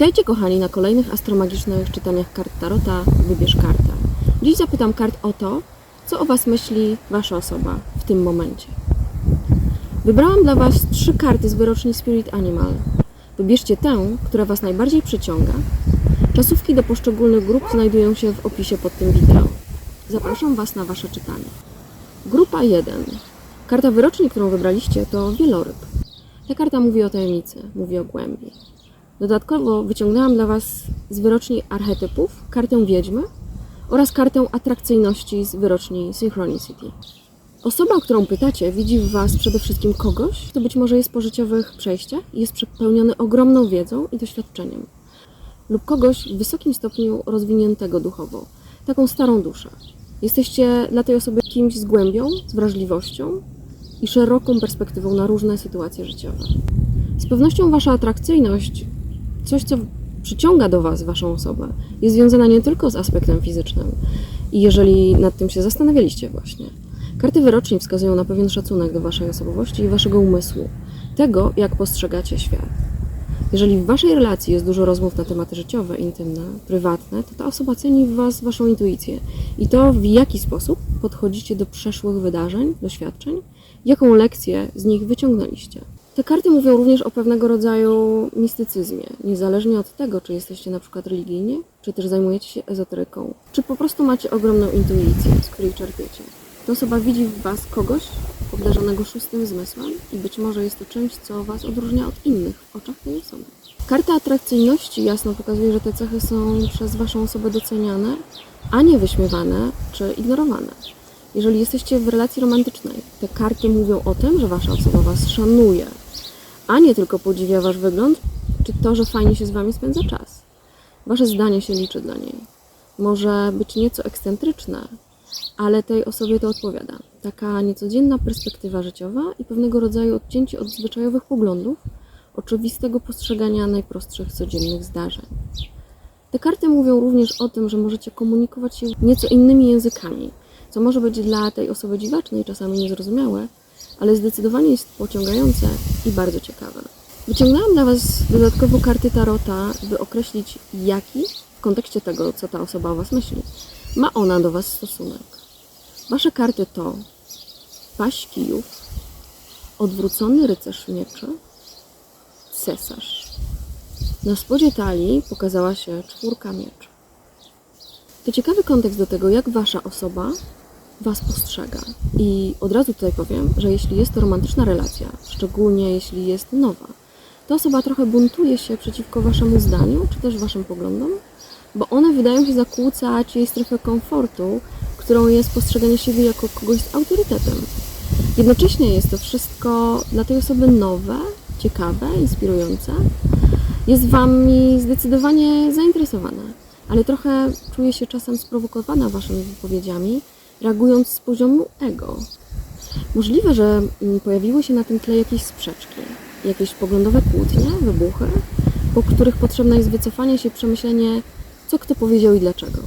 Witajcie kochani na kolejnych astromagicznych czytaniach kart Tarota Wybierz kartę. Dziś zapytam kart o to, co o Was myśli Wasza osoba w tym momencie. Wybrałam dla Was trzy karty z wyroczni Spirit Animal. Wybierzcie tę, która Was najbardziej przyciąga. Czasówki do poszczególnych grup znajdują się w opisie pod tym wideo. Zapraszam Was na Wasze czytanie. Grupa 1. Karta wyroczni, którą wybraliście, to wieloryb. Ta karta mówi o tajemnicy, mówi o głębi. Dodatkowo wyciągnęłam dla Was z wyroczni archetypów kartę wiedźmy oraz kartę atrakcyjności z wyroczni Synchronicity. Osoba, o którą pytacie, widzi w Was przede wszystkim kogoś, kto być może jest po życiowych przejściach i jest przepełniony ogromną wiedzą i doświadczeniem. Lub kogoś w wysokim stopniu rozwiniętego duchowo, taką starą duszę. Jesteście dla tej osoby kimś z głębią, z wrażliwością i szeroką perspektywą na różne sytuacje życiowe. Z pewnością Wasza atrakcyjność, coś co przyciąga do Was Waszą osobę, jest związana nie tylko z aspektem fizycznym. I jeżeli nad tym się zastanawialiście właśnie, karty wyroczni wskazują na pewien szacunek do Waszej osobowości i Waszego umysłu, tego jak postrzegacie świat. Jeżeli w Waszej relacji jest dużo rozmów na tematy życiowe, intymne, prywatne, to ta osoba ceni w Was Waszą intuicję i to, w jaki sposób podchodzicie do przeszłych wydarzeń, doświadczeń, jaką lekcję z nich wyciągnęliście. Te karty mówią również o pewnego rodzaju mistycyzmie, niezależnie od tego, czy jesteście na przykład religijnie, czy też zajmujecie się ezoteryką, czy po prostu macie ogromną intuicję, z której czerpiecie. Ta osoba widzi w Was kogoś obdarzonego szóstym zmysłem i być może jest to czymś, co Was odróżnia od innych w oczach tej osoby. Karta atrakcyjności jasno pokazuje, że te cechy są przez Waszą osobę doceniane, a nie wyśmiewane czy ignorowane. Jeżeli jesteście w relacji romantycznej, te karty mówią o tym, że Wasza osoba Was szanuje, a nie tylko podziwia Wasz wygląd, czy to, że fajnie się z Wami spędza czas. Wasze zdanie się liczy dla niej. Może być nieco ekscentryczne, ale tej osobie to odpowiada. Taka niecodzienna perspektywa życiowa i pewnego rodzaju odcięcie od zwyczajowych poglądów, oczywistego postrzegania najprostszych codziennych zdarzeń. Te karty mówią również o tym, że możecie komunikować się nieco innymi językami, co może być dla tej osoby dziwaczne i czasami niezrozumiałe, ale zdecydowanie jest pociągające i bardzo ciekawe. Wyciągnęłam dla Was dodatkowo karty Tarota, by określić jaki, w kontekście tego, co ta osoba o Was myśli, ma ona do Was stosunek. Wasze karty to paść kijów, odwrócony rycerz mieczy, cesarz. Na spodzie talii pokazała się czwórka mieczy. To ciekawy kontekst do tego, jak Wasza osoba Was postrzega. I od razu tutaj powiem, że jeśli jest to romantyczna relacja, szczególnie jeśli jest nowa, to osoba trochę buntuje się przeciwko Waszemu zdaniu, czy też Waszym poglądom, bo one wydają się zakłócać jej strefę komfortu, którą jest postrzeganie siebie jako kogoś z autorytetem. Jednocześnie jest to wszystko dla tej osoby nowe, ciekawe, inspirujące. Jest Wami zdecydowanie zainteresowana, ale trochę czuje się czasem sprowokowana Waszymi wypowiedziami, reagując z poziomu ego. Możliwe, że mm, pojawiły się na tym tle jakieś sprzeczki, jakieś poglądowe kłótnie, wybuchy, po których potrzebne jest wycofanie się, przemyślenie, co kto powiedział i dlaczego.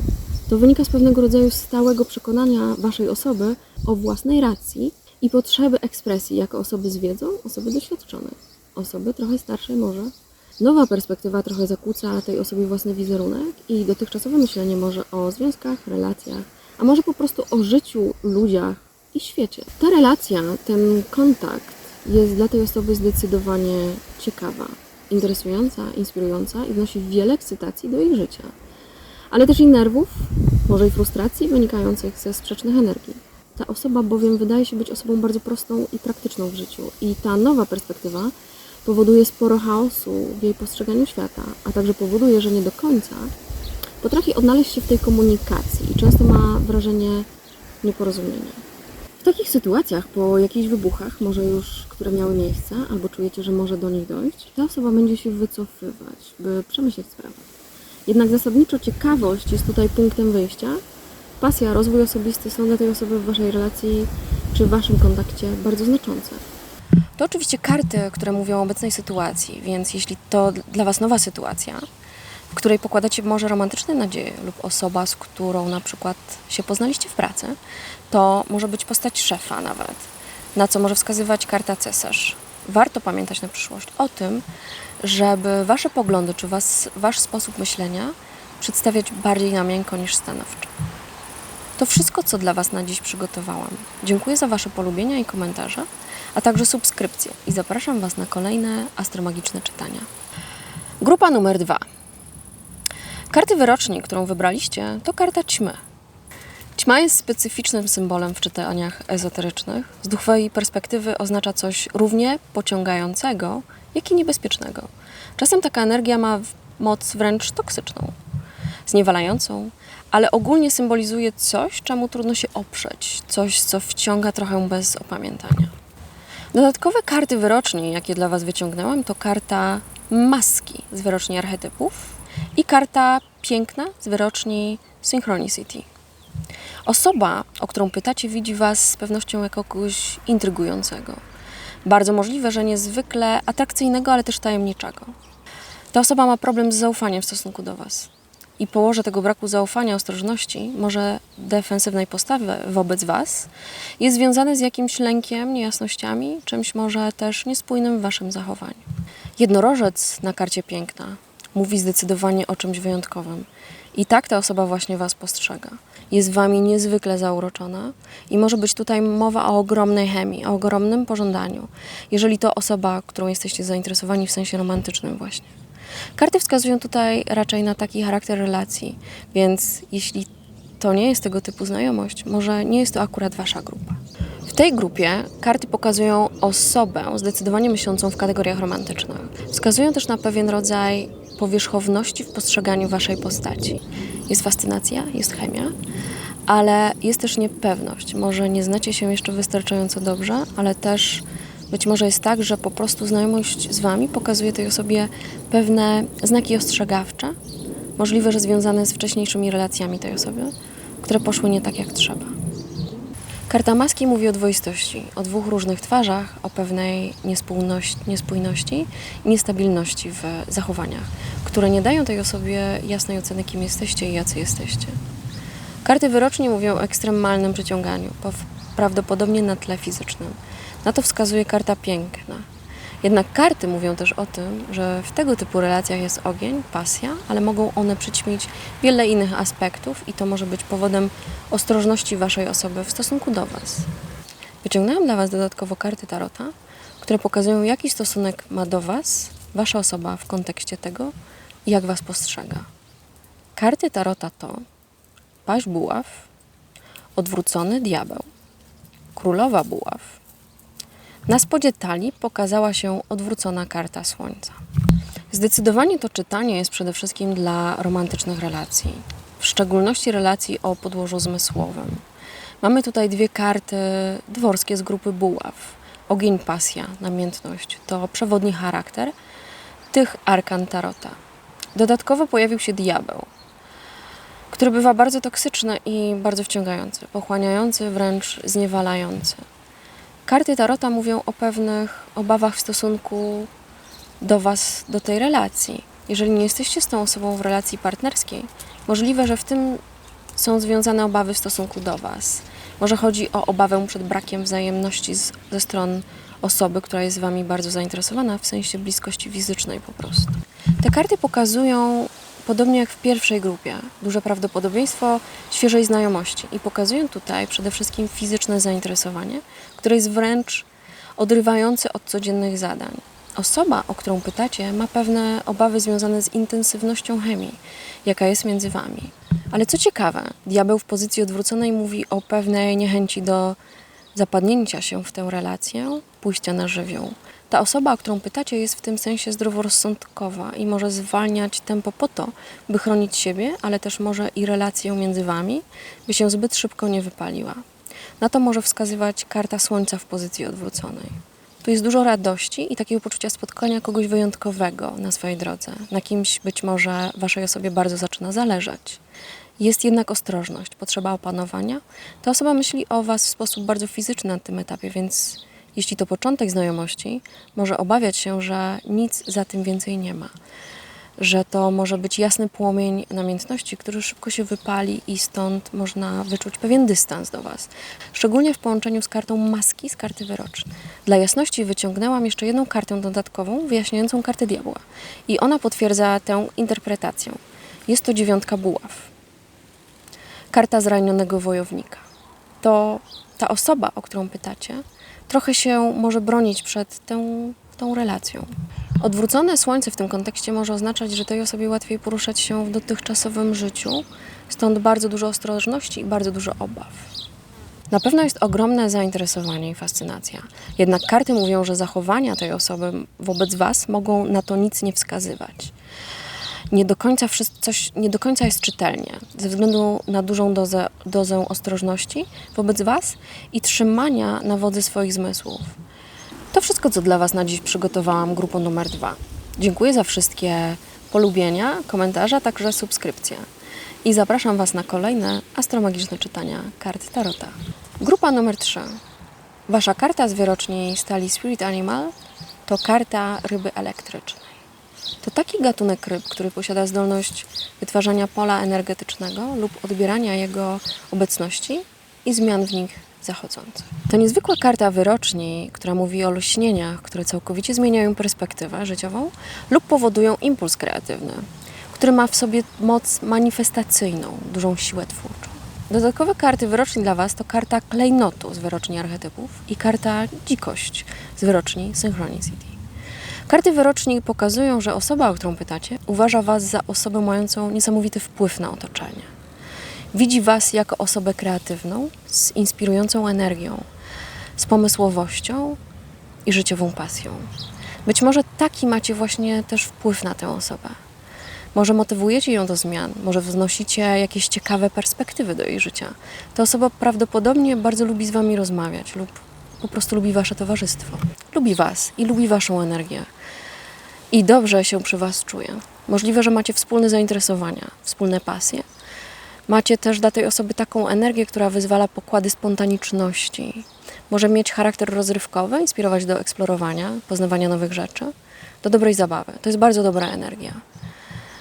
To wynika z pewnego rodzaju stałego przekonania Waszej osoby o własnej racji i potrzeby ekspresji jako osoby z wiedzą, osoby doświadczonej, osoby trochę starszej może. Nowa perspektywa trochę zakłóca tej osobie własny wizerunek i dotychczasowe myślenie może o związkach, relacjach, a może po prostu o życiu, ludziach i świecie. Ta relacja, ten kontakt jest dla tej osoby zdecydowanie ciekawa, interesująca, inspirująca i wnosi wiele ekscytacji do jej życia, ale też i nerwów, może i frustracji wynikających ze sprzecznych energii. Ta osoba bowiem wydaje się być osobą bardzo prostą i praktyczną w życiu i ta nowa perspektywa powoduje sporo chaosu w jej postrzeganiu świata, a także powoduje, że nie do końca potrafi odnaleźć się w tej komunikacji i często ma wrażenie nieporozumienia. W takich sytuacjach, po jakichś wybuchach, może już, które miały miejsce, albo czujecie, że może do nich dojść, ta osoba będzie się wycofywać, by przemyśleć sprawę. Jednak zasadniczo ciekawość jest tutaj punktem wyjścia. Pasja, rozwój osobisty są dla tej osoby w Waszej relacji czy w Waszym kontakcie bardzo znaczące. To oczywiście karty, które mówią o obecnej sytuacji, więc jeśli to dla Was nowa sytuacja, w której pokładacie może romantyczne nadzieje lub osoba, z którą na przykład się poznaliście w pracy, to może być postać szefa nawet, na co może wskazywać karta cesarz. warto pamiętać na przyszłość o tym, żeby wasze poglądy czy was, wasz sposób myślenia przedstawiać bardziej na miękko niż stanowczo. To wszystko, co dla Was na dziś przygotowałam. Dziękuję za Wasze polubienia i komentarze, a także subskrypcje i zapraszam Was na kolejne astromagiczne czytania. Grupa numer dwa. Karty wyroczni, którą wybraliście, to karta ćmy. Ćma jest specyficznym symbolem w czytaniach ezoterycznych. Z duchowej perspektywy oznacza coś równie pociągającego, jak i niebezpiecznego. Czasem taka energia ma moc wręcz toksyczną, zniewalającą, ale ogólnie symbolizuje coś, czemu trudno się oprzeć, coś, co wciąga trochę bez opamiętania. Dodatkowe karty wyroczni, jakie dla Was wyciągnęłam, to karta maski z wyroczni archetypów i karta piękna z wyroczni Synchronicity. Osoba, o którą pytacie, widzi Was z pewnością jako kogoś intrygującego. Bardzo możliwe, że niezwykle atrakcyjnego, ale też tajemniczego. Ta osoba ma problem z zaufaniem w stosunku do Was. I położe tego braku zaufania, ostrożności, może defensywnej postawy wobec Was, jest związane z jakimś lękiem, niejasnościami, czymś może też niespójnym w Waszym zachowaniu. Jednorożec na karcie piękna mówi zdecydowanie o czymś wyjątkowym. I tak ta osoba właśnie Was postrzega. Jest Wami niezwykle zauroczona i może być tutaj mowa o ogromnej chemii, o ogromnym pożądaniu, jeżeli to osoba, którą jesteście zainteresowani w sensie romantycznym właśnie. Karty wskazują tutaj raczej na taki charakter relacji, więc jeśli to nie jest tego typu znajomość, może nie jest to akurat wasza grupa. W tej grupie karty pokazują osobę zdecydowanie myślącą w kategoriach romantycznych. Wskazują też na pewien rodzaj powierzchowności w postrzeganiu waszej postaci. Jest fascynacja, jest chemia, ale jest też niepewność. Może nie znacie się jeszcze wystarczająco dobrze, ale też być może jest tak, że po prostu znajomość z Wami pokazuje tej osobie pewne znaki ostrzegawcze, możliwe, że związane z wcześniejszymi relacjami tej osoby, które poszły nie tak jak trzeba. Karta maski mówi o dwoistości, o dwóch różnych twarzach, o pewnej niespójności, i niestabilności w zachowaniach, które nie dają tej osobie jasnej oceny, kim jesteście i jacy jesteście. Karty wyroczni mówią o ekstremalnym przyciąganiu, prawdopodobnie na tle fizycznym. Na to wskazuje karta piękna. Jednak karty mówią też o tym, że w tego typu relacjach jest ogień, pasja, ale mogą one przyćmić wiele innych aspektów i to może być powodem ostrożności Waszej osoby w stosunku do Was. Wyciągnęłam dla Was dodatkowo karty Tarota, które pokazują, jaki stosunek ma do Was Wasza osoba w kontekście tego, jak Was postrzega. Karty Tarota to paź buław, odwrócony diabeł, królowa buław. Na spodzie talii pokazała się odwrócona karta słońca. Zdecydowanie to czytanie jest przede wszystkim dla romantycznych relacji, w szczególności relacji o podłożu zmysłowym. Mamy tutaj dwie karty dworskie z grupy buław. Ogień, pasja, namiętność to przewodni charakter tych arkan tarota. Dodatkowo pojawił się diabeł, który bywa bardzo toksyczny i bardzo wciągający, pochłaniający, wręcz zniewalający. Karty Tarota mówią o pewnych obawach w stosunku do Was, do tej relacji. Jeżeli nie jesteście z tą osobą w relacji partnerskiej, możliwe, że w tym są związane obawy w stosunku do Was. Może chodzi o obawę przed brakiem wzajemności z, ze stron osoby, która jest Wami bardzo zainteresowana, w sensie bliskości fizycznej po prostu. Te karty pokazują, podobnie jak w pierwszej grupie, duże prawdopodobieństwo świeżej znajomości i pokazują tutaj przede wszystkim fizyczne zainteresowanie, które jest wręcz odrywające od codziennych zadań. Osoba, o którą pytacie, ma pewne obawy związane z intensywnością chemii, jaka jest między Wami. Ale co ciekawe, diabeł w pozycji odwróconej mówi o pewnej niechęci do zapadnięcia się w tę relację, pójścia na żywioł. Ta osoba, o którą pytacie, jest w tym sensie zdroworozsądkowa i może zwalniać tempo po to, by chronić siebie, ale też może i relację między wami, by się zbyt szybko nie wypaliła. Na to może wskazywać karta słońca w pozycji odwróconej. Tu jest dużo radości i takiego poczucia spotkania kogoś wyjątkowego na swojej drodze. Na kimś być może waszej osobie bardzo zaczyna zależeć. Jest jednak ostrożność, potrzeba opanowania. Ta osoba myśli o Was w sposób bardzo fizyczny na tym etapie, więc jeśli to początek znajomości, może obawiać się, że nic za tym więcej nie ma. że to może być jasny płomień namiętności, który szybko się wypali i stąd można wyczuć pewien dystans do Was. Szczególnie w połączeniu z kartą maski z karty wyrocznej. Dla jasności wyciągnęłam jeszcze jedną kartę dodatkową, wyjaśniającą kartę diabła. I ona potwierdza tę interpretację. Jest to dziewiątka buław. Karta zranionego wojownika. To ta osoba, o którą pytacie, trochę się może bronić przed tą, tą relacją. Odwrócone słońce w tym kontekście może oznaczać, że tej osobie łatwiej poruszać się w dotychczasowym życiu, stąd bardzo dużo ostrożności i bardzo dużo obaw. Na pewno jest ogromne zainteresowanie i fascynacja. Jednak karty mówią, że zachowania tej osoby wobec Was mogą na to nic nie wskazywać. Nie do końca, wszystko, coś, nie do końca jest czytelnie, ze względu na dużą dozę, dozę ostrożności wobec Was i trzymania na wodzy swoich zmysłów. To wszystko, co dla Was na dziś przygotowałam grupą numer dwa. Dziękuję za wszystkie polubienia, komentarze, a także subskrypcje. I zapraszam Was na kolejne astromagiczne czytania kart Tarota. Grupa numer 3. Wasza karta z wyroczni stali Spirit Animal to karta ryby elektrycznej. To taki gatunek ryb, który posiada zdolność wytwarzania pola energetycznego lub odbierania jego obecności i zmian w nich zachodzących. To niezwykła karta wyroczni, która mówi o lśnieniach, które całkowicie zmieniają perspektywę życiową lub powodują impuls kreatywny, który ma w sobie moc manifestacyjną, dużą siłę twórczą. Dodatkowe karty wyroczni dla Was to karta klejnotu z wyroczni archetypów i karta dzikość z wyroczni Synchronicity. Karty wyroczni pokazują, że osoba, o którą pytacie, uważa Was za osobę mającą niesamowity wpływ na otoczenie. Widzi Was jako osobę kreatywną, z inspirującą energią, z pomysłowością i życiową pasją. Być może taki macie właśnie też wpływ na tę osobę. Może motywujecie ją do zmian, może wnosicie jakieś ciekawe perspektywy do jej życia. Ta osoba prawdopodobnie bardzo lubi z Wami rozmawiać lub po prostu lubi Wasze towarzystwo. Lubi Was i lubi Waszą energię. I dobrze się przy Was czuje. Możliwe, że macie wspólne zainteresowania, wspólne pasje. Macie też dla tej osoby taką energię, która wyzwala pokłady spontaniczności. Może mieć charakter rozrywkowy, inspirować do eksplorowania, poznawania nowych rzeczy, do dobrej zabawy. To jest bardzo dobra energia.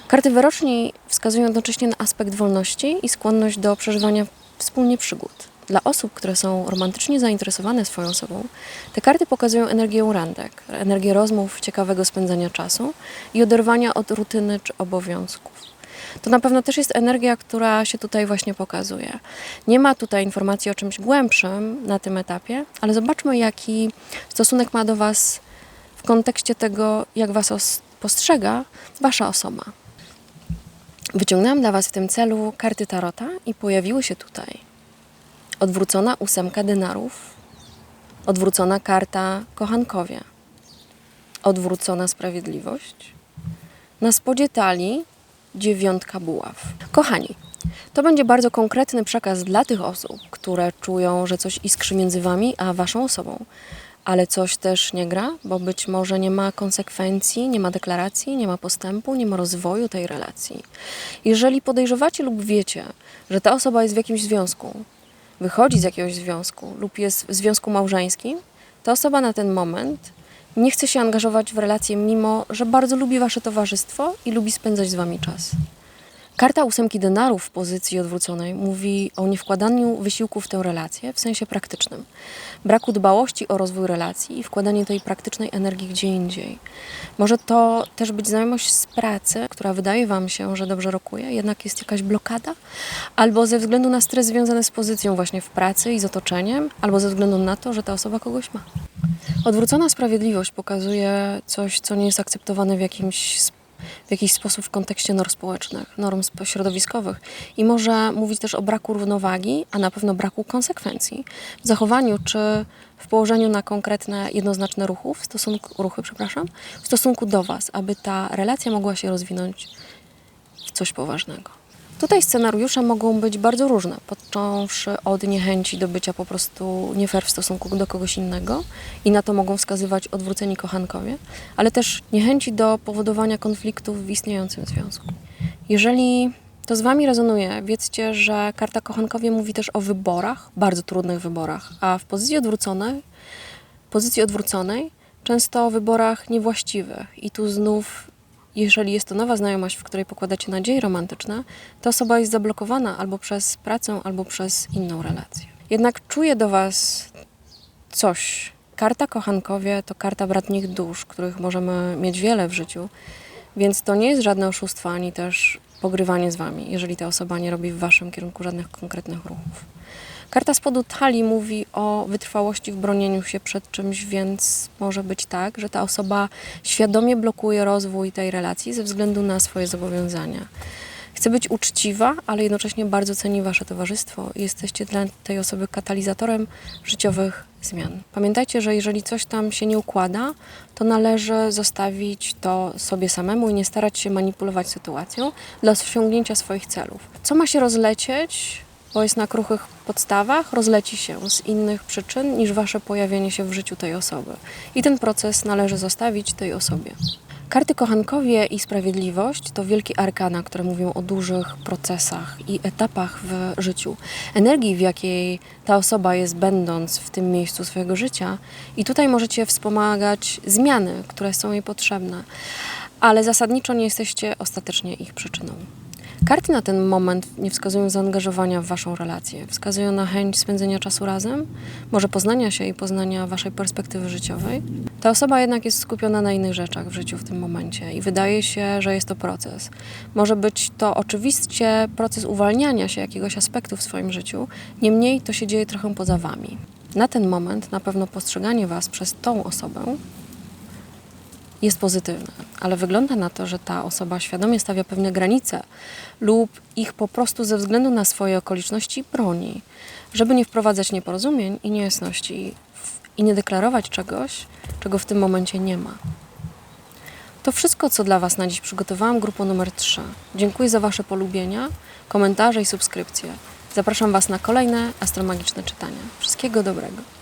Karty wyroczni wskazują jednocześnie na aspekt wolności i skłonność do przeżywania wspólnie przygód. Dla osób, które są romantycznie zainteresowane swoją osobą, te karty pokazują energię randek, energię rozmów, ciekawego spędzania czasu i oderwania od rutyny czy obowiązków. To na pewno też jest energia, która się tutaj właśnie pokazuje. Nie ma tutaj informacji o czymś głębszym na tym etapie, ale zobaczmy, jaki stosunek ma do Was w kontekście tego, jak Was os- postrzega Wasza osoba. Wyciągnęłam dla Was w tym celu karty Tarota i pojawiły się tutaj. Odwrócona ósemka denarów, odwrócona karta kochankowie, odwrócona sprawiedliwość, na spodzie talii dziewiątka buław. Kochani, to będzie bardzo konkretny przekaz dla tych osób, które czują, że coś iskrzy między Wami a Waszą osobą, ale coś też nie gra, bo być może nie ma konsekwencji, nie ma deklaracji, nie ma postępu, nie ma rozwoju tej relacji. Jeżeli podejrzewacie lub wiecie, że ta osoba jest w jakimś związku, wychodzi z jakiegoś związku lub jest w związku małżeńskim, ta osoba na ten moment nie chce się angażować w relację, mimo że bardzo lubi Wasze towarzystwo i lubi spędzać z Wami czas. Karta ósemki denarów w pozycji odwróconej mówi o niewkładaniu wysiłku w tę relację w sensie praktycznym, braku dbałości o rozwój relacji i wkładanie tej praktycznej energii gdzie indziej. Może to też być znajomość z pracy, która wydaje Wam się, że dobrze rokuje, jednak jest jakaś blokada, albo ze względu na stres związany z pozycją właśnie w pracy i z otoczeniem, albo ze względu na to, że ta osoba kogoś ma. Odwrócona sprawiedliwość pokazuje coś, co nie jest akceptowane w jakimś sp- w jakiś sposób w kontekście norm społecznych, norm środowiskowych i może mówić też o braku równowagi, a na pewno braku konsekwencji w zachowaniu czy w położeniu na konkretne, jednoznaczne ruchów, w stosunku, ruchy, przepraszam, w stosunku do Was, aby ta relacja mogła się rozwinąć w coś poważnego. Tutaj scenariusze mogą być bardzo różne, począwszy od niechęci do bycia po prostu nie fair w stosunku do kogoś innego i na to mogą wskazywać odwróceni kochankowie, ale też niechęci do powodowania konfliktów w istniejącym związku. Jeżeli to z Wami rezonuje, wiedzcie, że karta kochankowie mówi też o wyborach, bardzo trudnych wyborach, a w pozycji odwróconej, pozycji odwróconej często o wyborach niewłaściwych i tu znów jeżeli jest to nowa znajomość, w której pokładacie nadzieje romantyczne, to osoba jest zablokowana albo przez pracę, albo przez inną relację. Jednak czuje do Was coś. Karta kochankowie to karta bratnich dusz, których możemy mieć wiele w życiu, więc to nie jest żadne oszustwo ani też pogrywanie z Wami, jeżeli ta osoba nie robi w Waszym kierunku żadnych konkretnych ruchów. Karta spodu talii mówi o wytrwałości w bronieniu się przed czymś, więc może być tak, że ta osoba świadomie blokuje rozwój tej relacji ze względu na swoje zobowiązania. Chce być uczciwa, ale jednocześnie bardzo ceni Wasze towarzystwo jesteście dla tej osoby katalizatorem życiowych zmian. Pamiętajcie, że jeżeli coś tam się nie układa, to należy zostawić to sobie samemu i nie starać się manipulować sytuacją dla osiągnięcia swoich celów. Co ma się rozlecieć, bo jest na kruchych podstawach, rozleci się z innych przyczyn niż Wasze pojawienie się w życiu tej osoby. I ten proces należy zostawić tej osobie. Karty kochankowie i sprawiedliwość to wielkie arkana, które mówią o dużych procesach i etapach w życiu. Energii, w jakiej ta osoba jest, będąc w tym miejscu swojego życia, i tutaj możecie wspomagać zmiany, które są jej potrzebne, ale zasadniczo nie jesteście ostatecznie ich przyczyną. Karty na ten moment nie wskazują zaangażowania w Waszą relację, wskazują na chęć spędzenia czasu razem, może poznania się i poznania Waszej perspektywy życiowej. Ta osoba jednak jest skupiona na innych rzeczach w życiu w tym momencie i wydaje się, że jest to proces. Może być to oczywiście proces uwalniania się jakiegoś aspektu w swoim życiu, niemniej to się dzieje trochę poza Wami. Na ten moment na pewno postrzeganie Was przez tą osobę jest pozytywne, ale wygląda na to, że ta osoba świadomie stawia pewne granice lub ich po prostu ze względu na swoje okoliczności broni, żeby nie wprowadzać nieporozumień i niejasności i nie deklarować czegoś, czego w tym momencie nie ma. To wszystko, co dla Was na dziś przygotowałam, grupo numer 3. Dziękuję za Wasze polubienia, komentarze i subskrypcje. Zapraszam Was na kolejne astromagiczne czytania. Wszystkiego dobrego.